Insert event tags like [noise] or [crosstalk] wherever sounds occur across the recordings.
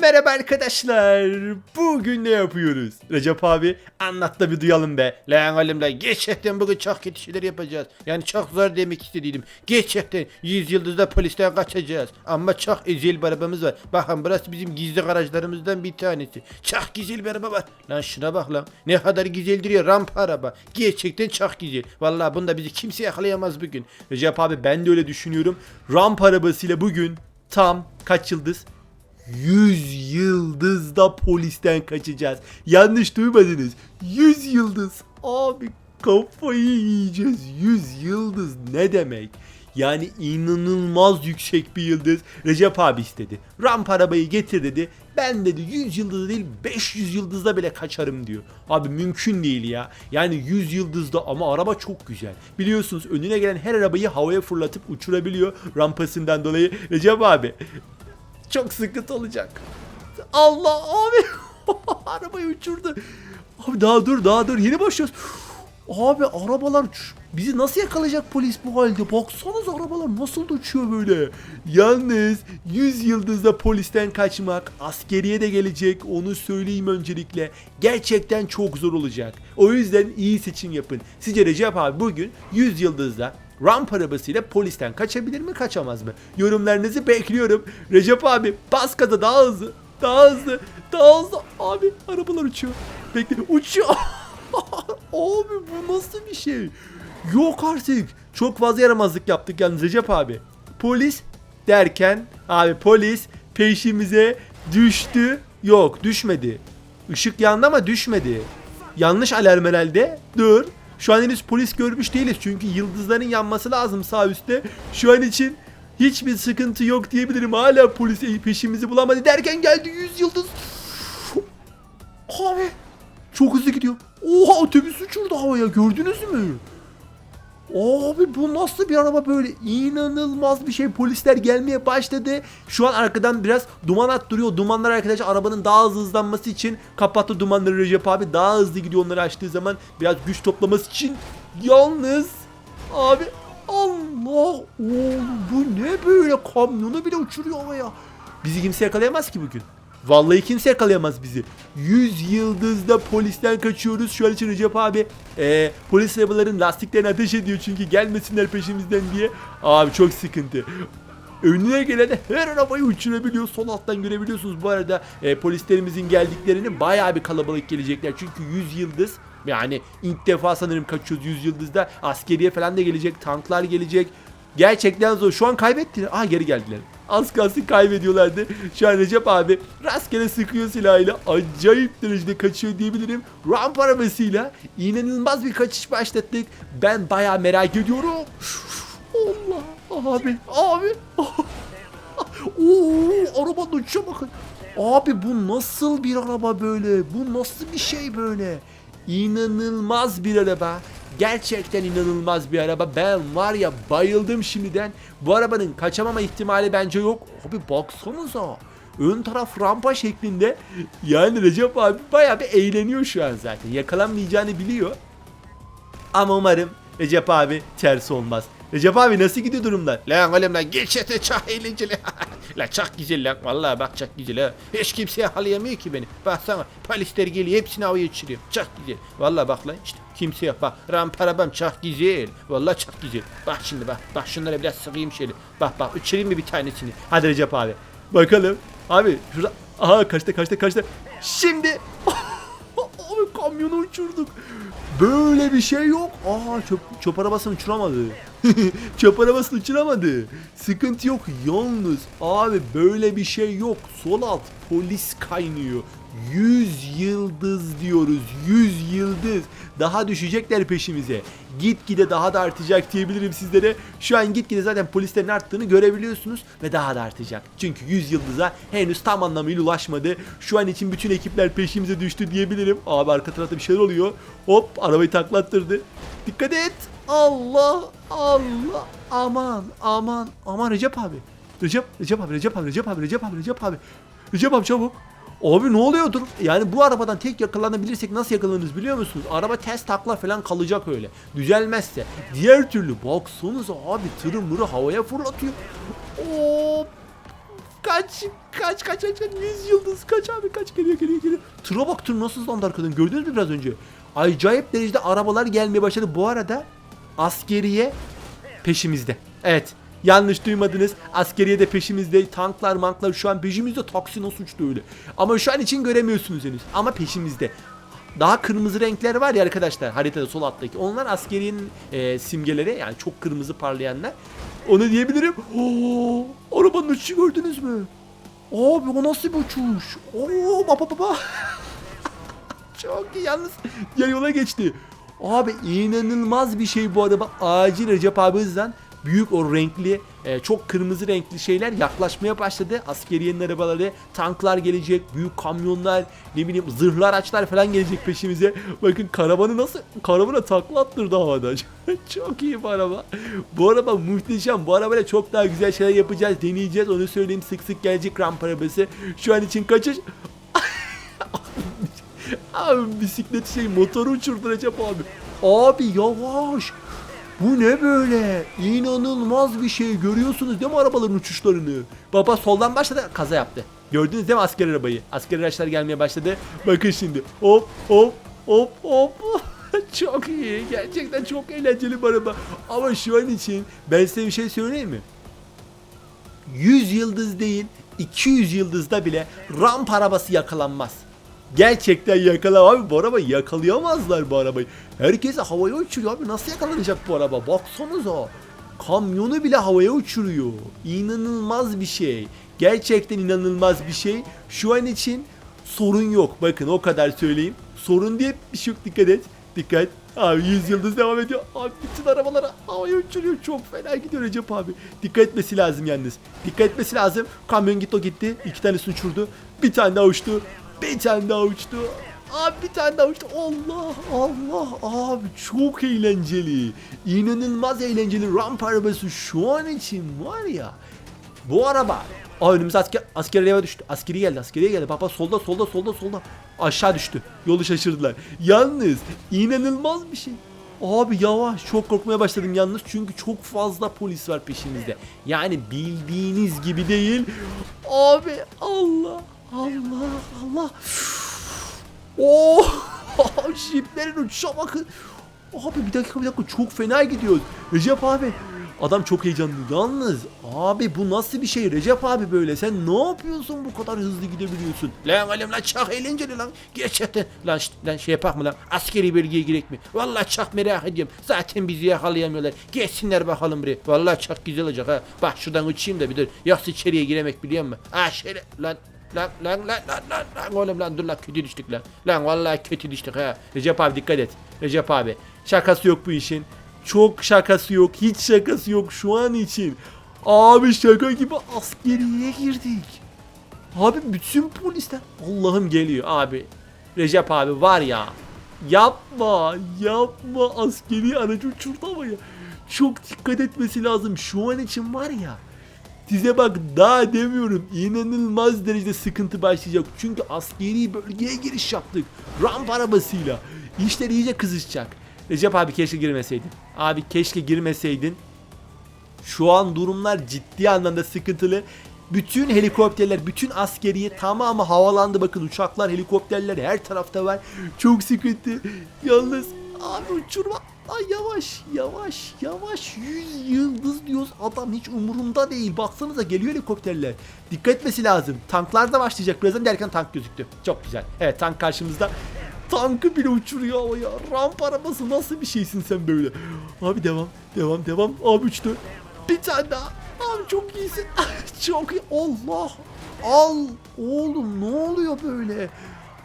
merhaba arkadaşlar. Bugün ne yapıyoruz? Recep abi anlat da bir duyalım be. Lan oğlum lan gerçekten bugün çok kötü şeyler yapacağız. Yani çok zor demek istediydim. Gerçekten 100 yıldızda polisten kaçacağız. Ama çok özel bir arabamız var. Bakın burası bizim gizli garajlarımızdan bir tanesi. Çok güzel bir araba var. Lan şuna bak lan. Ne kadar güzel duruyor rampa araba. Gerçekten çok güzel. Vallahi bunda bizi kimse yakalayamaz bugün. Recep abi ben de öyle düşünüyorum. Ramp arabasıyla bugün tam kaç yıldız? 100 yıldızda polisten kaçacağız. Yanlış duymadınız. 100 yıldız. Abi kafayı yiyeceğiz. 100 yıldız ne demek? Yani inanılmaz yüksek bir yıldız. Recep abi istedi. Ramp arabayı getir dedi. Ben dedi 100 yıldızda değil 500 yıldızda bile kaçarım diyor. Abi mümkün değil ya. Yani 100 yıldızda ama araba çok güzel. Biliyorsunuz önüne gelen her arabayı havaya fırlatıp uçurabiliyor rampasından dolayı. Recep abi çok sıkıntı olacak. Allah abi. [laughs] Arabayı uçurdu. Abi daha dur daha dur yeni başlıyoruz. Abi arabalar bizi nasıl yakalayacak polis bu halde? Baksanıza arabalar nasıl uçuyor böyle. Yalnız 100 yıldızda polisten kaçmak askeriye de gelecek onu söyleyeyim öncelikle. Gerçekten çok zor olacak. O yüzden iyi seçim yapın. Sizce Recep abi bugün 100 yıldızda ramp arabasıyla polisten kaçabilir mi kaçamaz mı? Yorumlarınızı bekliyorum. Recep abi bas gaza daha hızlı. Daha hızlı. Daha hızlı. Abi arabalar uçuyor. Bekle uçuyor. [laughs] abi bu nasıl bir şey? Yok artık. Çok fazla yaramazlık yaptık yalnız Recep abi. Polis derken abi polis peşimize düştü. Yok düşmedi. Işık yandı ama düşmedi. Yanlış alarm herhalde. Dur. Şu an henüz polis görmüş değiliz çünkü yıldızların yanması lazım sağ üstte. Şu an için hiçbir sıkıntı yok diyebilirim. Hala polis peşimizi bulamadı derken geldi 100 yıldız. Abi çok hızlı gidiyor. Oha otobüs uçurdu havaya gördünüz mü? Abi bu nasıl bir araba böyle? İnanılmaz bir şey. Polisler gelmeye başladı. Şu an arkadan biraz duman attırıyor. Dumanlar arkadaşlar arabanın daha hızlı hızlanması için kapattı dumanları Recep abi. Daha hızlı gidiyor onları açtığı zaman. Biraz güç toplaması için. Yalnız abi Allah oğlum bu ne böyle kamyonu bile uçuruyor havaya. Bizi kimse yakalayamaz ki bugün. Vallahi kimse yakalayamaz bizi. 100 yıldızda polisten kaçıyoruz. Şu an için Recep abi eee, polis arabaların lastiklerini ateş ediyor çünkü gelmesinler peşimizden diye. Abi çok sıkıntı. Önüne gelen her arabayı uçurabiliyor. Sol alttan görebiliyorsunuz. Bu arada e, polislerimizin geldiklerini bayağı bir kalabalık gelecekler. Çünkü 100 yıldız yani ilk defa sanırım kaçıyoruz 100 yıldızda. Askeriye falan da gelecek. Tanklar gelecek. Gerçekten zor. Şu an kaybettiler. Aa geri geldiler. Az kalsın kaybediyorlardı. Şu an Recep abi rastgele sıkıyor silahıyla. Acayip derecede kaçıyor diyebilirim. Ramp arabasıyla inanılmaz bir kaçış başlattık. Ben bayağı merak ediyorum. Allah abi abi. [laughs] Oo, arabanın uçuşa bakın. Abi bu nasıl bir araba böyle? Bu nasıl bir şey böyle? İnanılmaz bir araba. Gerçekten inanılmaz bir araba. Ben var ya bayıldım şimdiden. Bu arabanın kaçamama ihtimali bence yok. Abi baksanıza. Ön taraf rampa şeklinde. Yani Recep abi bayağı bir eğleniyor şu an zaten. Yakalanmayacağını biliyor. Ama umarım Recep abi ters olmaz. Recep abi nasıl gidiyor durumlar? Lan oğlum lan gerçekten çok eğlenceli. [laughs] lan çok güzel lan. Vallahi bak çok güzel ha. Hiç kimse yakalayamıyor ki beni. Baksana polisler geliyor hepsini havaya uçuruyor. Çok güzel. Vallahi bak lan işte kimse yok. Bak ramp arabam çok güzel. Vallahi çok güzel. Bak şimdi bak. Bak şunlara biraz sıkayım şöyle. Bak bak uçurayım mı bir tanesini. Hadi Recep abi. Bakalım. Abi şurada. Aha kaçta kaçta kaçta. Şimdi. [laughs] abi kamyonu uçurduk. Böyle bir şey yok. Aa çöp, çöp arabasını uçuramadı. [laughs] çöp arabasını uçuramadı. Sıkıntı yok. Yalnız abi böyle bir şey yok. Sol alt polis kaynıyor. 100 yıldız diyoruz. 100 yıldız. Daha düşecekler peşimize. Gitgide daha da artacak diyebilirim sizlere. Şu an gitgide zaten polislerin arttığını görebiliyorsunuz ve daha da artacak. Çünkü 100 yıldıza henüz tam anlamıyla ulaşmadı. Şu an için bütün ekipler peşimize düştü diyebilirim. Abi arka tarafta bir şeyler oluyor. Hop arabayı taklattırdı. Dikkat et. Allah Allah. Aman aman aman Recep abi. Recep, Recep abi, Recep abi, Recep abi, Recep abi, Recep abi. Recep abi çabuk. Abi ne oluyordur? Yani bu arabadan tek yakalanabilirsek nasıl yakalanırız biliyor musunuz? Araba ters takla falan kalacak öyle. Düzelmezse. Diğer türlü baksanıza abi tırı mırı havaya fırlatıyor. Oo, kaç kaç kaç kaç kaç 100 yıldız kaç abi kaç geliyor geliyor geliyor. Tıra bak tır nasıl hızlandı arkadan gördünüz mü biraz önce? Acayip derecede arabalar gelmeye başladı. Bu arada askeriye peşimizde. Evet. Yanlış duymadınız. Askeriye de peşimizde. Tanklar manklar şu an peşimizde. Taksi nasıl uçtu öyle. Ama şu an için göremiyorsunuz henüz. Ama peşimizde. Daha kırmızı renkler var ya arkadaşlar haritada sol alttaki. Onlar askeriyenin e, simgeleri yani çok kırmızı parlayanlar. Onu diyebilirim. Oo, arabanın uçuşu gördünüz mü? Abi o nasıl bir uçuş? Oo baba baba. [laughs] Çok iyi yalnız diğer yola geçti. Abi inanılmaz bir şey bu araba. Acil Recep abi hızlan büyük o renkli e, çok kırmızı renkli şeyler yaklaşmaya başladı. Askeriyenin arabaları, tanklar gelecek, büyük kamyonlar, ne bileyim zırhlı araçlar falan gelecek peşimize. Bakın karavanı nasıl karavana takla attırdı havada. [laughs] çok iyi bu araba. Bu araba muhteşem. Bu arabayla çok daha güzel şeyler yapacağız, deneyeceğiz. Onu söyleyeyim sık sık gelecek ramp arabası. Şu an için kaçış Abi bisiklet şey motoru uçurdu Recep abi. Abi yavaş. Bu ne böyle? İnanılmaz bir şey. Görüyorsunuz değil mi arabaların uçuşlarını? Baba soldan başladı kaza yaptı. Gördünüz değil mi asker arabayı? Asker araçlar gelmeye başladı. Bakın şimdi. Hop hop hop hop. [laughs] çok iyi. Gerçekten çok eğlenceli bir araba. Ama şu an için ben size bir şey söyleyeyim mi? 100 yıldız değil 200 yıldızda bile ramp arabası yakalanmaz. Gerçekten yakalam abi bu arabayı yakalayamazlar bu arabayı. Herkese havaya uçuruyor abi nasıl yakalanacak bu araba baksanıza. Kamyonu bile havaya uçuruyor. İnanılmaz bir şey. Gerçekten inanılmaz bir şey. Şu an için sorun yok. Bakın o kadar söyleyeyim. Sorun diye bir şey yok dikkat et. Dikkat. Abi 100 yıldız devam ediyor. Abi bütün arabaları havaya uçuruyor. Çok fena gidiyor Recep abi. Dikkat etmesi lazım yalnız. Dikkat etmesi lazım. Kamyon gitti o gitti. İki tanesini uçurdu. Bir tane daha uçtu. Bir tane daha uçtu. Abi bir tane daha uçtu. Allah Allah abi çok eğlenceli. İnanılmaz eğlenceli ramp arabası şu an için var ya. Bu araba. Aa önümüze asker, askeri eve düştü. Askeri geldi askeri geldi. Baba solda solda solda solda. Aşağı düştü. Yolu şaşırdılar. Yalnız inanılmaz bir şey. Abi yavaş çok korkmaya başladım yalnız çünkü çok fazla polis var peşimizde. Yani bildiğiniz gibi değil. Abi Allah Allah Allah. [laughs] Oo! Şiplerin uçuşa bakın. Abi bir dakika bir dakika çok fena gidiyoruz. Recep abi adam çok heyecanlı. Yalnız abi bu nasıl bir şey Recep abi böyle sen ne yapıyorsun bu kadar hızlı gidebiliyorsun? Lan oğlum lan çok eğlenceli lan. Gerçekten lan, lan şey yapak mı lan? Askeri bölgeye girek mi? Vallahi çok merak ediyorum. Zaten bizi yakalayamıyorlar. Gelsinler bakalım buraya. Vallahi çok güzel olacak ha. Bak şuradan uçayım da bir dur. Yoksa içeriye giremek biliyor musun? Ha şöyle lan Lan lan lan lan lan lan oğlum lan dur lan kötü düştük lan. Lan vallahi kötü düştük ha. Recep abi dikkat et. Recep abi şakası yok bu işin. Çok şakası yok. Hiç şakası yok şu an için. Abi şaka gibi askeriye girdik. Abi bütün polisler Allah'ım geliyor abi. Recep abi var ya. Yapma, yapma askeri aracı uçurdu. Çok dikkat etmesi lazım. Şu an için var ya. Size bak daha demiyorum inanılmaz derecede sıkıntı başlayacak. Çünkü askeri bölgeye giriş yaptık. Ramp arabasıyla. İşler iyice kızışacak. Recep abi keşke girmeseydin. Abi keşke girmeseydin. Şu an durumlar ciddi anlamda sıkıntılı. Bütün helikopterler, bütün askeriye tamamı havalandı. Bakın uçaklar, helikopterler her tarafta var. Çok sıkıntı. Yalnız abi uçurma. Ay yavaş, yavaş, yavaş. 100 yıldız diyoruz. Adam hiç umurunda değil. Baksanıza geliyor helikopterler. Dikkat etmesi lazım. Tanklar da başlayacak. Birazdan derken tank gözüktü. Çok güzel. Evet tank karşımızda. Tankı bile uçuruyor havaya. Ramp arabası nasıl bir şeysin sen böyle? Abi devam, devam, devam. Abi uçtu. Bir tane daha. Abi çok iyisin. [laughs] çok iyi. Allah. Al. Oğlum ne oluyor böyle?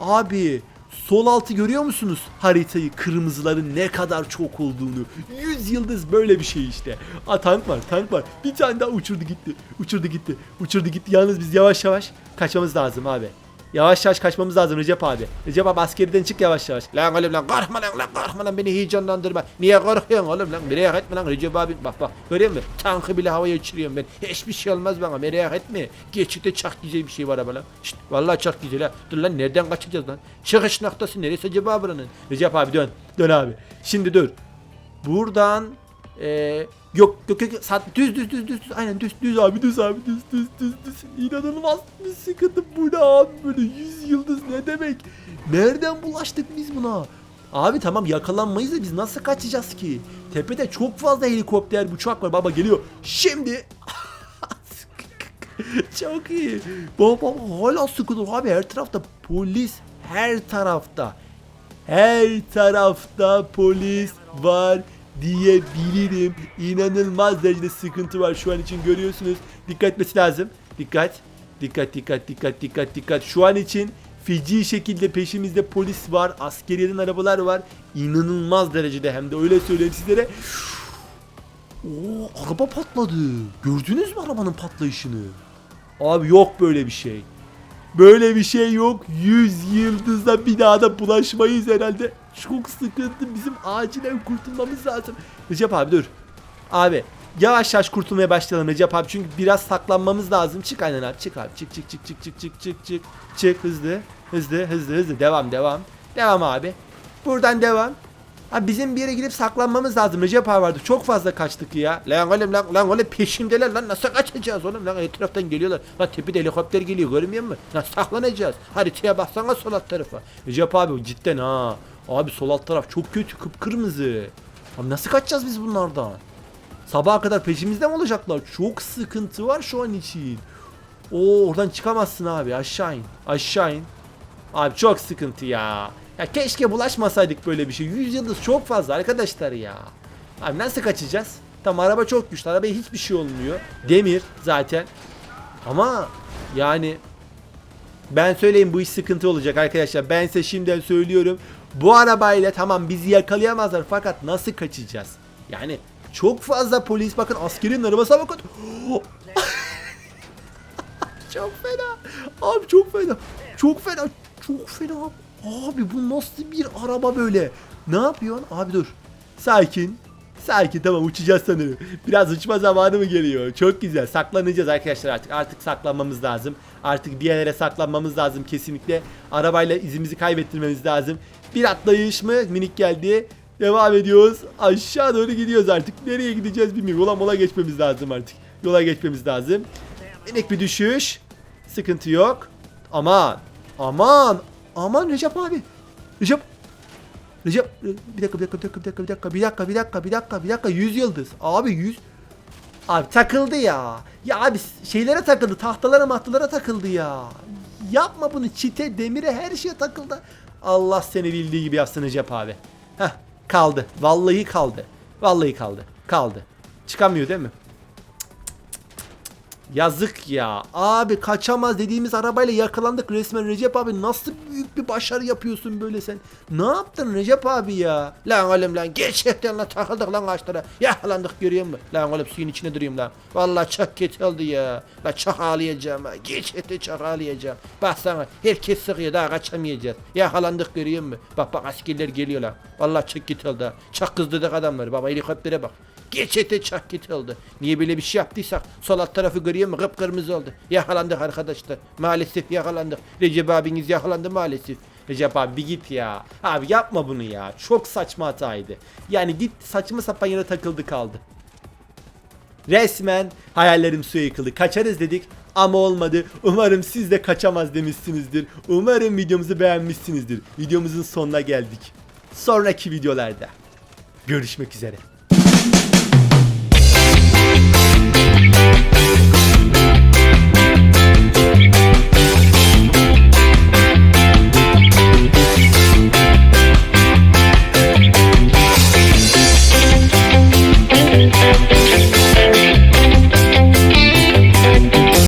Abi sol altı görüyor musunuz? Haritayı kırmızıların ne kadar çok olduğunu. 100 yıldız böyle bir şey işte. Aa tank var tank var. Bir tane daha uçurdu gitti. Uçurdu gitti. Uçurdu gitti. Yalnız biz yavaş yavaş kaçmamız lazım abi. Yavaş yavaş kaçmamız lazım Recep abi. Recep abi askeriden çık yavaş yavaş. Lan oğlum lan korkma lan lan korkma lan beni heyecanlandırma. Niye korkuyorsun oğlum lan merak etme lan Recep abi bak bak görüyor musun? Tankı bile havaya uçuruyorum ben. Hiçbir şey olmaz bana merak etme. Geçikte çok güzel bir şey var ama lan. Şşt vallahi çok güzel ha. Dur lan nereden kaçacağız lan? Çıkış noktası neresi acaba buranın? Recep abi dön. Dön abi. Şimdi dur. Buradan eee yok yok yok düz düz düz düz aynen düz düz abi düz abi düz düz düz düz. İnanılmaz bir sıkıntı bu ne abi? Böyle 100 yıldız ne demek? Nereden bulaştık biz buna? Abi tamam yakalanmayız da biz nasıl kaçacağız ki? Tepede çok fazla helikopter uçak var. Baba geliyor. Şimdi [laughs] çok iyi. Baba hala sıkılır abi her tarafta polis her tarafta. Her tarafta polis var diyebilirim. İnanılmaz derecede sıkıntı var şu an için görüyorsunuz. Dikkat etmesi lazım. Dikkat. Dikkat dikkat dikkat dikkat dikkat. Şu an için feci şekilde peşimizde polis var. Askeriyenin arabalar var. İnanılmaz derecede hem de öyle söyleyeyim sizlere. Oo araba patladı. Gördünüz mü arabanın patlayışını? Abi yok böyle bir şey. Böyle bir şey yok. 100 yıldızla bir daha da bulaşmayız herhalde. Çok sıkıntı. Bizim acilen kurtulmamız lazım. Recep abi dur. Abi yavaş yavaş kurtulmaya başlayalım Recep abi. Çünkü biraz saklanmamız lazım. Çık aynen abi. Çık abi. Çık çık çık çık çık çık çık çık. Çık hızlı. Hızlı hızlı hızlı. Devam devam. Devam abi. Buradan devam. Abi bizim bir yere gidip saklanmamız lazım. Recep abi vardı. Çok fazla kaçtık ya. Lan oğlum lan lan oğlum peşimdeler lan nasıl kaçacağız oğlum lan etraftan geliyorlar. Lan tepede helikopter geliyor görmüyor musun? Nasıl saklanacağız? Haritaya baksana sol alt tarafa. Recep abi cidden ha. Abi sol alt taraf çok kötü kıpkırmızı. Abi nasıl kaçacağız biz bunlardan? Sabaha kadar peşimizde mi olacaklar? Çok sıkıntı var şu an için. Oo oradan çıkamazsın abi aşağı in. Aşağı in. Abi çok sıkıntı ya. Ya keşke bulaşmasaydık böyle bir şey. 100 yıldız çok fazla arkadaşlar ya. Abi nasıl kaçacağız? Tamam araba çok güçlü. Arabaya hiçbir şey olmuyor. Demir zaten. Ama yani ben söyleyeyim bu iş sıkıntı olacak arkadaşlar. Ben size şimdiden söylüyorum. Bu arabayla tamam bizi yakalayamazlar fakat nasıl kaçacağız? Yani çok fazla polis bakın askerin arabasına bakın. [gasps] çok fena. Abi çok fena. Çok fena. Çok fena. Abi bu nasıl bir araba böyle? Ne yapıyorsun? Abi dur. Sakin. Sakin tamam uçacağız sanırım. Biraz uçma zamanı mı geliyor? Çok güzel. Saklanacağız arkadaşlar artık. Artık saklanmamız lazım. Artık bir yerlere saklanmamız lazım kesinlikle. Arabayla izimizi kaybettirmemiz lazım. Bir atlayış mı? Minik geldi. Devam ediyoruz. Aşağı doğru gidiyoruz artık. Nereye gideceğiz bilmiyorum. Yola mola geçmemiz lazım artık. Yola geçmemiz lazım. Minik bir düşüş. Sıkıntı yok. Aman. Aman. Aman Recep abi. Recep. Recep bir dakika bir dakika bir dakika bir dakika bir dakika bir dakika bir dakika bir dakika 100 yıldız. Abi 100 Abi takıldı ya. Ya abi şeylere takıldı. Tahtalara mahtalara takıldı ya. Yapma bunu çite, demire her şeye takıldı. Allah seni bildiği gibi yapsın Recep abi. Heh kaldı. Vallahi kaldı. Vallahi kaldı. Kaldı. Çıkamıyor değil mi? Yazık ya. Abi kaçamaz dediğimiz arabayla yakalandık resmen Recep abi. Nasıl büyük bir başarı yapıyorsun böyle sen? Ne yaptın Recep abi ya? Lan oğlum lan gerçekten lan takıldık lan ağaçlara. Yakalandık görüyor musun? Lan oğlum suyun içine duruyorum lan. Vallahi çok kötü ya. La çok ağlayacağım ha. Gerçekten çok ağlayacağım. Baksana herkes sıkıyor daha kaçamayacağız. Yakalandık görüyor musun? Bak bak askerler geliyor lan. Vallahi çok kötü oldu ha. Çok kızdırdık adamları. Baba helikoptere bak. Gerçekten çok kötü oldu. Niye böyle bir şey yaptıysak sol alt tarafı görüyor musun? Kıpkırmızı oldu. Yakalandık arkadaşlar. Maalesef yakalandık. Recep abiniz yakalandı maalesef. Recep abi bir git ya. Abi yapma bunu ya. Çok saçma hataydı. Yani git saçma sapan yere takıldı kaldı. Resmen hayallerim suya yıkıldı. Kaçarız dedik ama olmadı. Umarım siz de kaçamaz demişsinizdir. Umarım videomuzu beğenmişsinizdir. Videomuzun sonuna geldik. Sonraki videolarda görüşmek üzere.